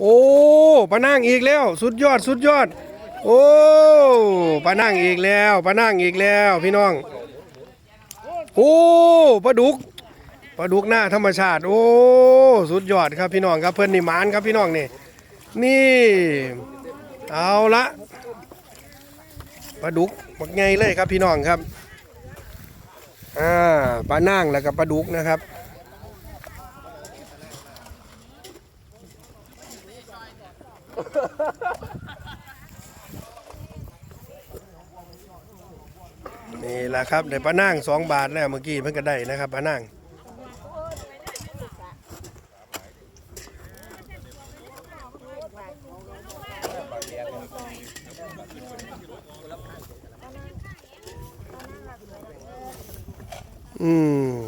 โอ้ปานั่งอีกแล้ว สุดยอดสุดยอด โอ้ปานั่งอีกแล้วปานั่งอีกแล้วพี่น้อง โอ้ปลาดุกปลาดุกหน้าธรรมชาติ โอ้สุดยอดครับพี่น้องครับเพื่อนนี่มานครับพี่น้องนี่นี่ เอาละปลาดุกบักไงเลยครับพี่น้องครับอ่าปลานั่งแล้วก็ปลาดุกนะครับ นี่แหละครับได้ปลานั่งสองบาทแล้วเมื่อกี้เพิ่งก็ได้นะครับปลานั่งอืม